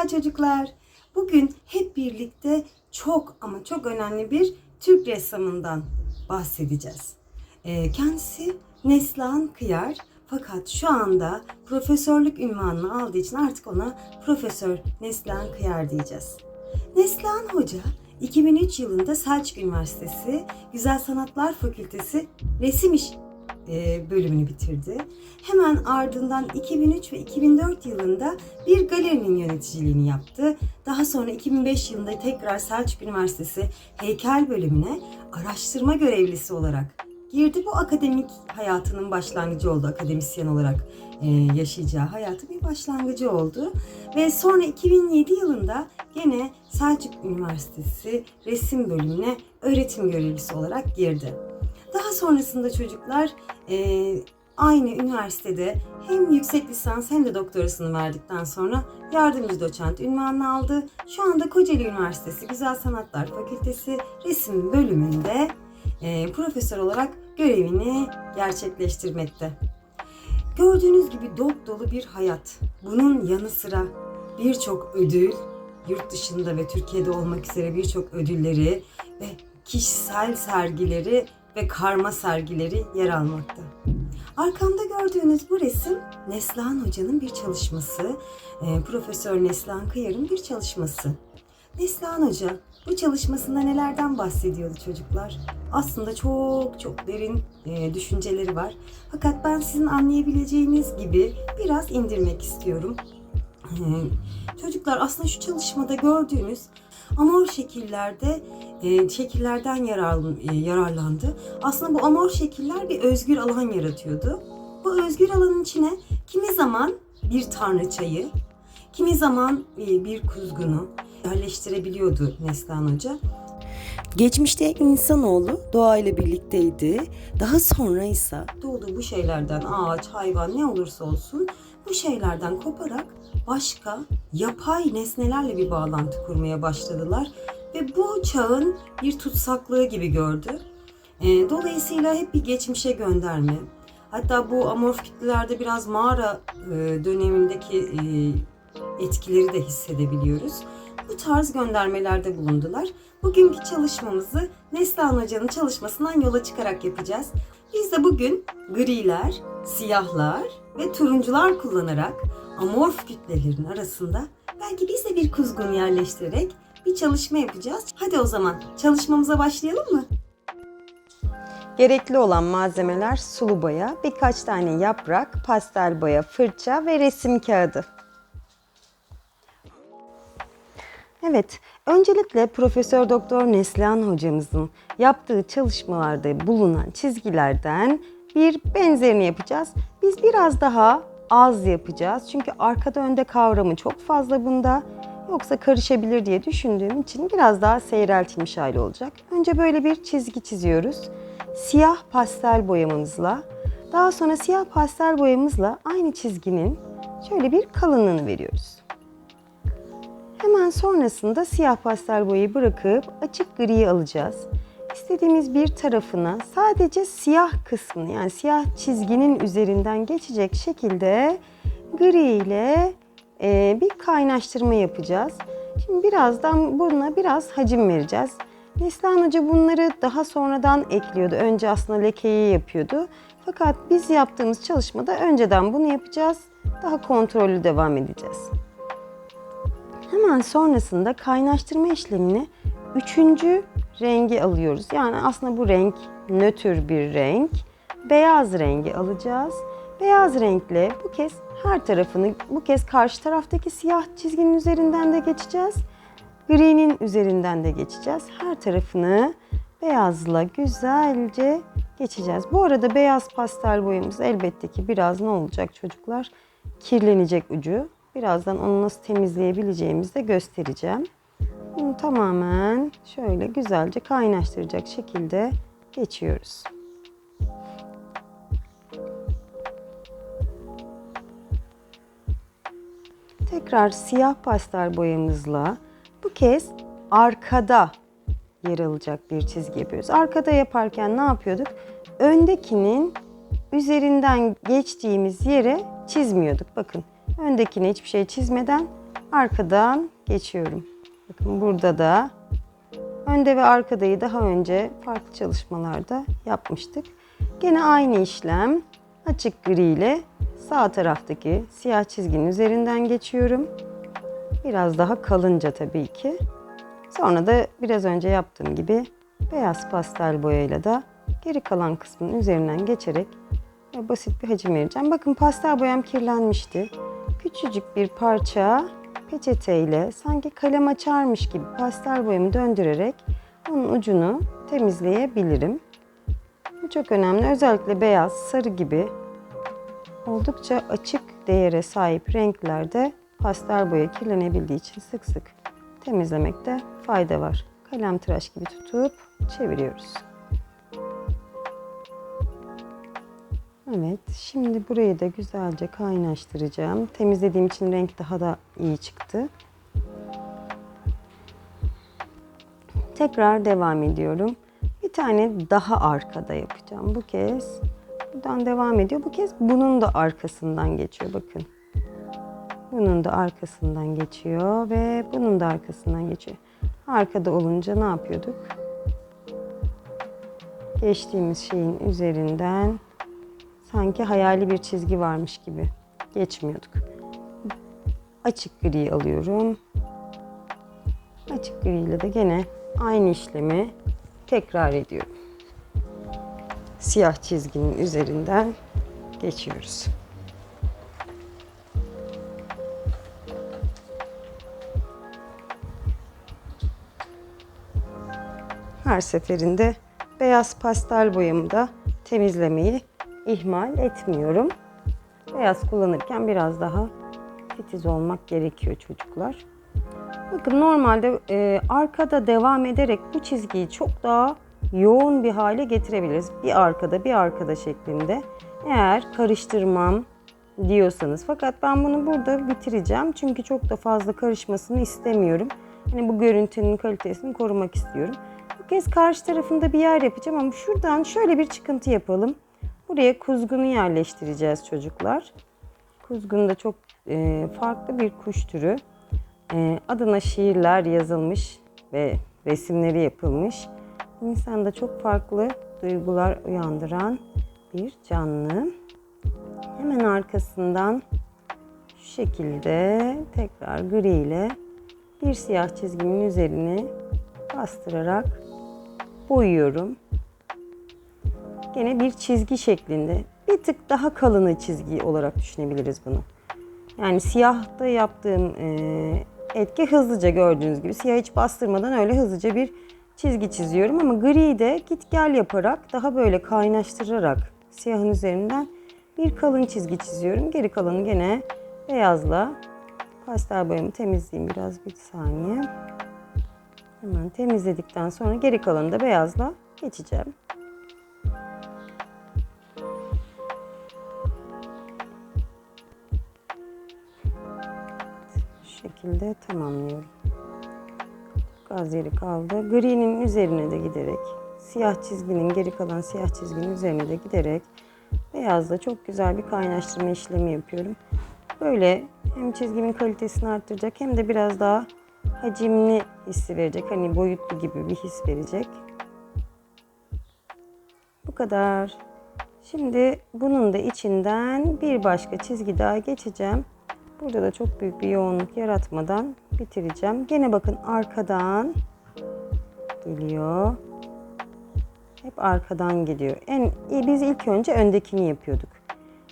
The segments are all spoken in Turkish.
Merhaba çocuklar. Bugün hep birlikte çok ama çok önemli bir Türk ressamından bahsedeceğiz. Ee, kendisi Neslihan Kıyar. Fakat şu anda profesörlük ünvanını aldığı için artık ona Profesör Neslihan Kıyar diyeceğiz. Neslihan Hoca 2003 yılında Selçuk Üniversitesi Güzel Sanatlar Fakültesi Resim İş e, bölümünü bitirdi. Hemen ardından 2003 ve 2004 yılında bir galerinin yöneticiliğini yaptı. Daha sonra 2005 yılında tekrar Selçuk Üniversitesi Heykel bölümüne araştırma görevlisi olarak girdi. Bu akademik hayatının başlangıcı oldu. Akademisyen olarak e, yaşayacağı hayatı bir başlangıcı oldu. Ve sonra 2007 yılında gene Selçuk Üniversitesi resim bölümüne öğretim görevlisi olarak girdi. Daha sonrasında çocuklar e, aynı üniversitede hem yüksek lisans hem de doktorasını verdikten sonra yardımcı doçent ünvanını aldı. Şu anda Kocaeli Üniversitesi Güzel Sanatlar Fakültesi resim bölümünde e, profesör olarak görevini gerçekleştirmekte. Gördüğünüz gibi dop dolu bir hayat. Bunun yanı sıra birçok ödül, yurt dışında ve Türkiye'de olmak üzere birçok ödülleri ve kişisel sergileri ve karma sergileri yer almakta. Arkamda gördüğünüz bu resim Neslihan Hoca'nın bir çalışması. e, Profesör Neslihan Kıyar'ın bir çalışması. Neslihan Hoca bu çalışmasında nelerden bahsediyordu çocuklar? Aslında çok çok derin e, düşünceleri var. Fakat ben sizin anlayabileceğiniz gibi biraz indirmek istiyorum. E, çocuklar aslında şu çalışmada gördüğünüz amor şekillerde e, şekillerden yarar, e, yararlandı. Aslında bu amor şekiller bir özgür alan yaratıyordu. Bu özgür alanın içine kimi zaman bir tanrıçayı, kimi zaman e, bir kuzgunu yerleştirebiliyordu Neslihan Hoca. Geçmişte insanoğlu doğayla birlikteydi. Daha sonra ise doğduğu bu şeylerden ağaç, hayvan ne olursa olsun bu şeylerden koparak başka yapay nesnelerle bir bağlantı kurmaya başladılar ve bu çağın bir tutsaklığı gibi gördü. E, dolayısıyla hep bir geçmişe gönderme. Hatta bu amorf kütlelerde biraz mağara e, dönemindeki e, etkileri de hissedebiliyoruz. Bu tarz göndermelerde bulundular. Bugünkü çalışmamızı Neslihan Hoca'nın çalışmasından yola çıkarak yapacağız. Biz de bugün griler, siyahlar ve turuncular kullanarak amorf kütlelerin arasında belki biz de bir kuzgun yerleştirerek bir çalışma yapacağız. Hadi o zaman çalışmamıza başlayalım mı? Gerekli olan malzemeler sulu boya, birkaç tane yaprak, pastel boya, fırça ve resim kağıdı. Evet, öncelikle Profesör Doktor Neslihan hocamızın yaptığı çalışmalarda bulunan çizgilerden bir benzerini yapacağız. Biz biraz daha az yapacağız. Çünkü arkada önde kavramı çok fazla bunda. Yoksa karışabilir diye düşündüğüm için biraz daha seyreltilmiş hali olacak. Önce böyle bir çizgi çiziyoruz. Siyah pastel boyamamızla, daha sonra siyah pastel boyamızla aynı çizginin şöyle bir kalınlığını veriyoruz. Hemen sonrasında siyah pastel boyayı bırakıp açık griyi alacağız. İstediğimiz bir tarafına sadece siyah kısmını yani siyah çizginin üzerinden geçecek şekilde gri ile e, bir kaynaştırma yapacağız. Şimdi birazdan buna biraz hacim vereceğiz. Neslihan Hoca bunları daha sonradan ekliyordu. Önce aslında lekeyi yapıyordu. Fakat biz yaptığımız çalışmada önceden bunu yapacağız. Daha kontrollü devam edeceğiz. Hemen sonrasında kaynaştırma işlemini üçüncü rengi alıyoruz. Yani aslında bu renk nötr bir renk. Beyaz rengi alacağız. Beyaz renkle bu kez her tarafını, bu kez karşı taraftaki siyah çizginin üzerinden de geçeceğiz. Gri'nin üzerinden de geçeceğiz. Her tarafını beyazla güzelce geçeceğiz. Bu arada beyaz pastel boyamız elbette ki biraz ne olacak çocuklar? Kirlenecek ucu. Birazdan onu nasıl temizleyebileceğimizi de göstereceğim. Bunu tamamen şöyle güzelce kaynaştıracak şekilde geçiyoruz. Tekrar siyah pastel boyamızla bu kez arkada yer alacak bir çizgi yapıyoruz. Arkada yaparken ne yapıyorduk? Öndekinin üzerinden geçtiğimiz yere çizmiyorduk. Bakın öndekine hiçbir şey çizmeden arkadan geçiyorum. Bakın burada da önde ve arkadayı daha önce farklı çalışmalarda yapmıştık. Gene aynı işlem açık gri ile sağ taraftaki siyah çizginin üzerinden geçiyorum. Biraz daha kalınca tabii ki. Sonra da biraz önce yaptığım gibi beyaz pastel boyayla da geri kalan kısmın üzerinden geçerek basit bir hacim vereceğim. Bakın pastel boyam kirlenmişti. Küçücük bir parça peçeteyle sanki kalem açarmış gibi pastel boyamı döndürerek onun ucunu temizleyebilirim. Bu çok önemli. Özellikle beyaz, sarı gibi oldukça açık değere sahip renklerde pastel boya kirlenebildiği için sık sık temizlemekte fayda var. Kalem tıraş gibi tutup çeviriyoruz. Evet, şimdi burayı da güzelce kaynaştıracağım. Temizlediğim için renk daha da iyi çıktı. Tekrar devam ediyorum. Bir tane daha arkada yapacağım. Bu kez buradan devam ediyor. Bu kez bunun da arkasından geçiyor. Bakın. Bunun da arkasından geçiyor ve bunun da arkasından geçiyor. Arkada olunca ne yapıyorduk? Geçtiğimiz şeyin üzerinden sanki hayali bir çizgi varmış gibi geçmiyorduk. Açık gri alıyorum. Açık gri ile de gene aynı işlemi tekrar ediyorum. Siyah çizginin üzerinden geçiyoruz. Her seferinde beyaz pastel boyamı da temizlemeyi ihmal etmiyorum. Beyaz kullanırken biraz daha titiz olmak gerekiyor çocuklar. Bakın normalde e, arkada devam ederek bu çizgiyi çok daha yoğun bir hale getirebiliriz. Bir arkada bir arkada şeklinde. Eğer karıştırmam diyorsanız. Fakat ben bunu burada bitireceğim. Çünkü çok da fazla karışmasını istemiyorum. Hani bu görüntünün kalitesini korumak istiyorum. Bu kez karşı tarafında bir yer yapacağım ama şuradan şöyle bir çıkıntı yapalım. Buraya kuzgunu yerleştireceğiz çocuklar. Kuzgun da çok e, farklı bir kuş türü. E, adına şiirler yazılmış ve resimleri yapılmış. İnsanda çok farklı duygular uyandıran bir canlı. Hemen arkasından şu şekilde tekrar gri ile bir siyah çizginin üzerine bastırarak boyuyorum. Gene bir çizgi şeklinde. Bir tık daha kalını çizgi olarak düşünebiliriz bunu. Yani siyahta yaptığım e, etki hızlıca gördüğünüz gibi siyah hiç bastırmadan öyle hızlıca bir çizgi çiziyorum ama gri de git gel yaparak daha böyle kaynaştırarak siyahın üzerinden bir kalın çizgi çiziyorum. Geri kalanı gene beyazla pastel boyamı temizleyeyim biraz bir saniye. Hemen temizledikten sonra geri kalanı da beyazla geçeceğim. Şekilde tamamlıyorum. Gaz yeri kaldı. Gri'nin üzerine de giderek, siyah çizginin geri kalan siyah çizginin üzerine de giderek beyazla çok güzel bir kaynaştırma işlemi yapıyorum. Böyle hem çizgimin kalitesini arttıracak hem de biraz daha hacimli hissi verecek. Hani boyutlu gibi bir his verecek. Bu kadar. Şimdi bunun da içinden bir başka çizgi daha geçeceğim. Burada da çok büyük bir yoğunluk yaratmadan bitireceğim. Gene bakın arkadan geliyor. Hep arkadan geliyor. En biz ilk önce öndekini yapıyorduk.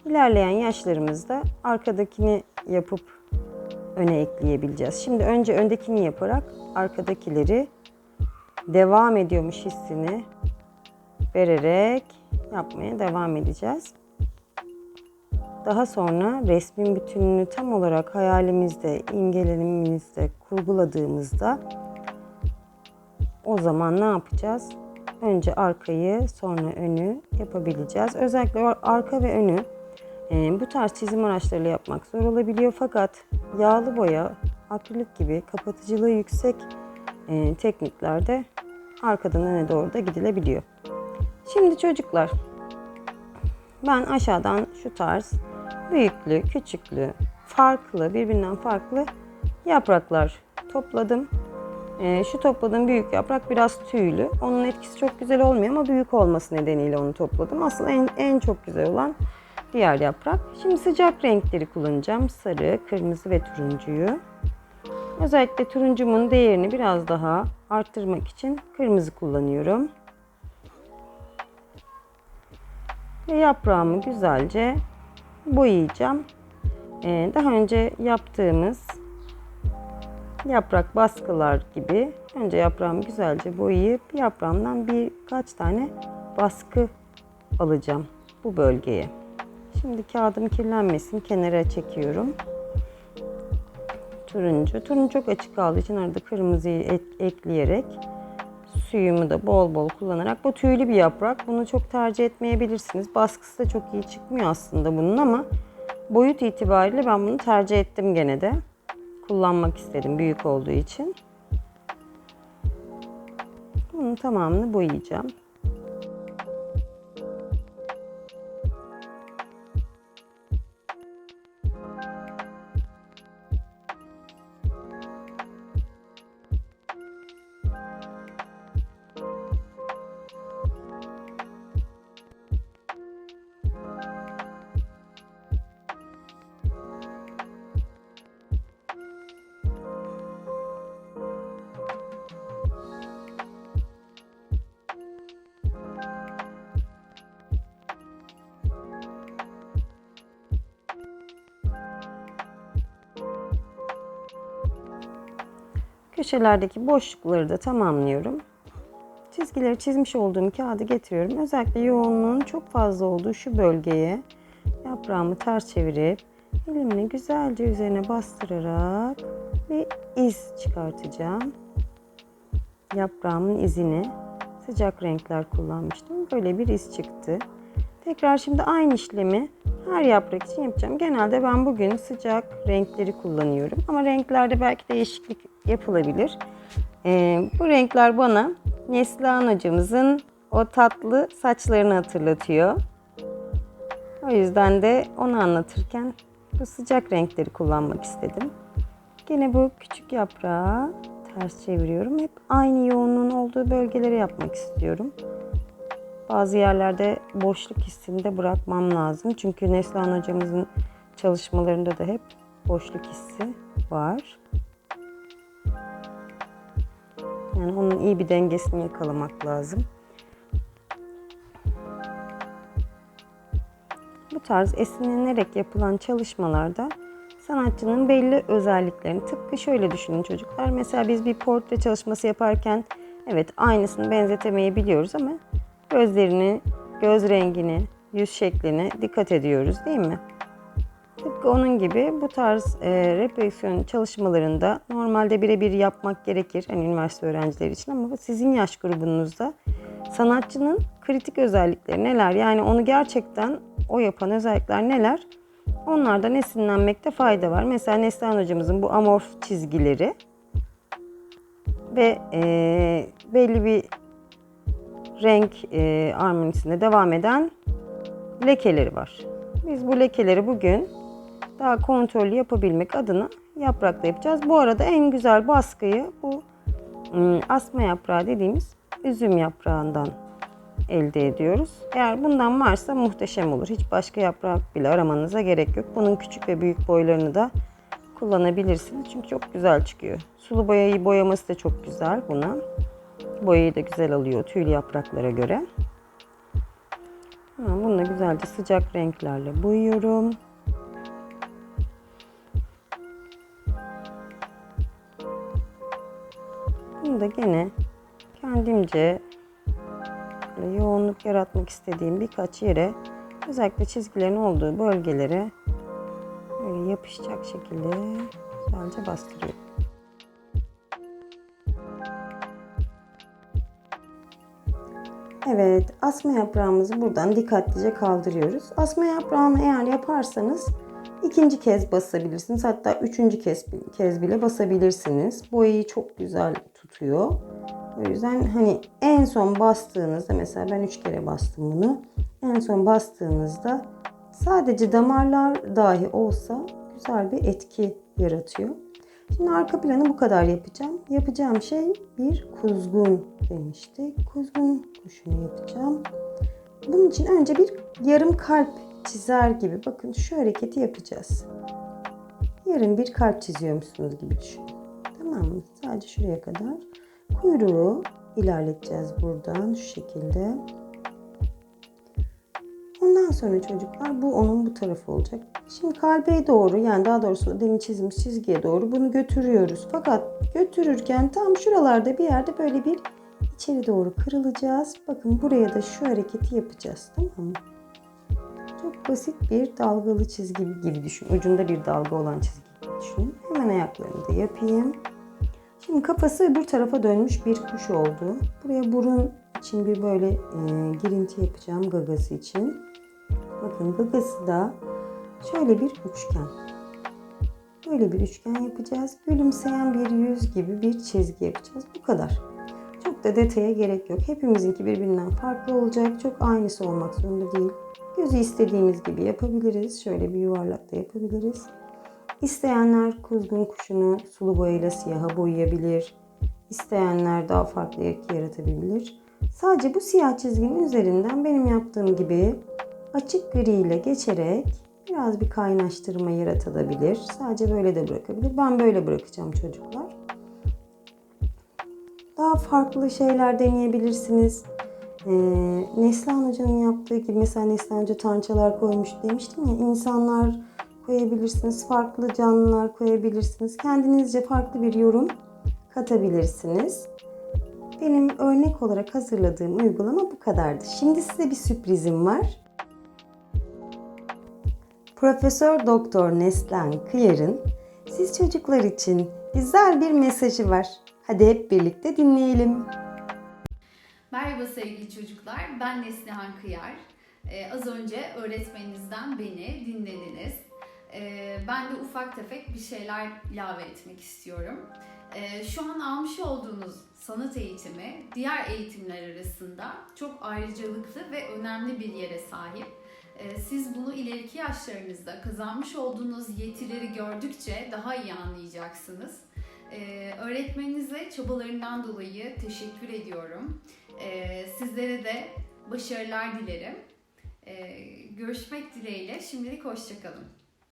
İlerleyen yaşlarımızda arkadakini yapıp öne ekleyebileceğiz. Şimdi önce öndekini yaparak arkadakileri devam ediyormuş hissini vererek yapmaya devam edeceğiz. Daha sonra resmin bütününü tam olarak hayalimizde, imgelerimizde kurguladığımızda o zaman ne yapacağız? Önce arkayı sonra önü yapabileceğiz. Özellikle arka ve önü e, bu tarz çizim araçlarıyla yapmak zor olabiliyor. Fakat yağlı boya, akrilik gibi kapatıcılığı yüksek e, tekniklerde arkadan öne doğru da gidilebiliyor. Şimdi çocuklar ben aşağıdan şu tarz büyüklü, küçüklü, farklı, birbirinden farklı yapraklar topladım. Ee, şu topladığım büyük yaprak biraz tüylü. Onun etkisi çok güzel olmuyor ama büyük olması nedeniyle onu topladım. Asıl en, en çok güzel olan diğer yaprak. Şimdi sıcak renkleri kullanacağım. Sarı, kırmızı ve turuncuyu. Özellikle turuncumun değerini biraz daha arttırmak için kırmızı kullanıyorum. Ve yaprağımı güzelce boyayacağım. Ee, daha önce yaptığımız yaprak baskılar gibi önce yaprağımı güzelce boyayıp yaprağımdan birkaç tane baskı alacağım bu bölgeye. Şimdi kağıdım kirlenmesin kenara çekiyorum. Turuncu. Turuncu çok açık kaldığı için arada kırmızıyı ek- ekleyerek suyumu da bol bol kullanarak bu tüylü bir yaprak. Bunu çok tercih etmeyebilirsiniz. Baskısı da çok iyi çıkmıyor aslında bunun ama boyut itibariyle ben bunu tercih ettim gene de. Kullanmak istedim büyük olduğu için. Bunun tamamını boyayacağım. Köşelerdeki boşlukları da tamamlıyorum. Çizgileri çizmiş olduğum kağıdı getiriyorum. Özellikle yoğunluğun çok fazla olduğu şu bölgeye yaprağımı ters çevirip elimle güzelce üzerine bastırarak bir iz çıkartacağım. Yaprağımın izini sıcak renkler kullanmıştım. Böyle bir iz çıktı. Tekrar şimdi aynı işlemi her yaprak için yapacağım. Genelde ben bugün sıcak renkleri kullanıyorum. Ama renklerde belki değişiklik yapılabilir. Ee, bu renkler bana Neslihan hocamızın o tatlı saçlarını hatırlatıyor. O yüzden de onu anlatırken bu sıcak renkleri kullanmak istedim. Gene bu küçük yaprağı ters çeviriyorum. Hep aynı yoğunluğun olduğu bölgeleri yapmak istiyorum. Bazı yerlerde boşluk hissini de bırakmam lazım. Çünkü Neslihan hocamızın çalışmalarında da hep boşluk hissi var. Yani onun iyi bir dengesini yakalamak lazım. Bu tarz esinlenerek yapılan çalışmalarda sanatçının belli özelliklerini tıpkı şöyle düşünün çocuklar. Mesela biz bir portre çalışması yaparken evet aynısını benzetemeyebiliyoruz ama gözlerini, göz rengini, yüz şekline dikkat ediyoruz değil mi? Tıpkı onun gibi bu tarz e, reprodüksiyon çalışmalarında normalde birebir yapmak gerekir hani üniversite öğrencileri için ama sizin yaş grubunuzda sanatçının kritik özellikleri neler? Yani onu gerçekten o yapan özellikler neler? Onlardan esinlenmekte fayda var. Mesela Neslihan hocamızın bu amorf çizgileri ve e, belli bir renk e, armonisinde devam eden lekeleri var. Biz bu lekeleri bugün daha kontrollü yapabilmek adına yaprakla yapacağız. Bu arada en güzel baskıyı bu ım, asma yaprağı dediğimiz üzüm yaprağından elde ediyoruz. Eğer bundan varsa muhteşem olur. Hiç başka yaprak bile aramanıza gerek yok. Bunun küçük ve büyük boylarını da kullanabilirsiniz. Çünkü çok güzel çıkıyor. Sulu boyayı boyaması da çok güzel buna. Boyayı da güzel alıyor tüylü yapraklara göre. Bunu da güzelce sıcak renklerle boyuyorum. Da gene kendimce yoğunluk yaratmak istediğim birkaç yere özellikle çizgilerin olduğu bölgelere böyle yapışacak şekilde güzelce bastırıyorum. Evet, asma yaprağımızı buradan dikkatlice kaldırıyoruz. Asma yaprağını eğer yaparsanız ikinci kez basabilirsiniz. Hatta üçüncü kez, kez bile basabilirsiniz. Boyayı çok güzel tutuyor. O yüzden hani en son bastığınızda mesela ben üç kere bastım bunu. En son bastığınızda sadece damarlar dahi olsa güzel bir etki yaratıyor. Şimdi arka planı bu kadar yapacağım. Yapacağım şey bir kuzgun demiştik. Kuzgun kuşunu yapacağım. Bunun için önce bir yarım kalp çizer gibi bakın şu hareketi yapacağız. Yarım bir kalp çiziyormuşsunuz gibi düşünün. Tamam mı? Sadece şuraya kadar. Kuyruğu ilerleteceğiz buradan şu şekilde. Ondan sonra çocuklar bu onun bu tarafı olacak. Şimdi kalbe doğru yani daha doğrusu demin çizmiş çizgiye doğru bunu götürüyoruz. Fakat götürürken tam şuralarda bir yerde böyle bir içeri doğru kırılacağız. Bakın buraya da şu hareketi yapacağız. Tamam mı? Çok basit bir dalgalı çizgi gibi düşün. Ucunda bir dalga olan çizgi gibi düşünün. Hemen ayaklarını da yapayım. Şimdi kafası öbür tarafa dönmüş bir kuş oldu. Buraya burun için bir böyle e, girinti yapacağım gagası için. Bakın gagası da şöyle bir üçgen. Böyle bir üçgen yapacağız. Gülümseyen bir yüz gibi bir çizgi yapacağız. Bu kadar. Çok da detaya gerek yok. Hepimizinki birbirinden farklı olacak. Çok aynısı olmak zorunda değil. Gözü istediğimiz gibi yapabiliriz. Şöyle bir yuvarlak da yapabiliriz. İsteyenler kuzgun kuşunu sulu boyayla siyaha boyayabilir. İsteyenler daha farklı etki yaratabilir. Sadece bu siyah çizginin üzerinden benim yaptığım gibi açık gri ile geçerek biraz bir kaynaştırma yaratabilir. Sadece böyle de bırakabilir. Ben böyle bırakacağım çocuklar. Daha farklı şeyler deneyebilirsiniz. Ee, Neslihan Hoca'nın yaptığı gibi mesela Neslihan Hoca tançalar koymuş demiştim ya insanlar koyabilirsiniz. Farklı canlılar koyabilirsiniz. Kendinizce farklı bir yorum katabilirsiniz. Benim örnek olarak hazırladığım uygulama bu kadardı. Şimdi size bir sürprizim var. Profesör Doktor Neslihan Kıyar'ın siz çocuklar için güzel bir mesajı var. Hadi hep birlikte dinleyelim. Merhaba sevgili çocuklar, ben Neslihan Kıyar. Ee, az önce öğretmeninizden beni dinlediniz. Ee, ben de ufak tefek bir şeyler ilave etmek istiyorum. Ee, şu an almış olduğunuz sanat eğitimi diğer eğitimler arasında çok ayrıcalıklı ve önemli bir yere sahip. Ee, siz bunu ileriki yaşlarınızda kazanmış olduğunuz yetileri gördükçe daha iyi anlayacaksınız. Ee, öğretmeninize çabalarından dolayı teşekkür ediyorum. Ee, sizlere de başarılar dilerim. Ee, görüşmek dileğiyle. Şimdilik hoşçakalın.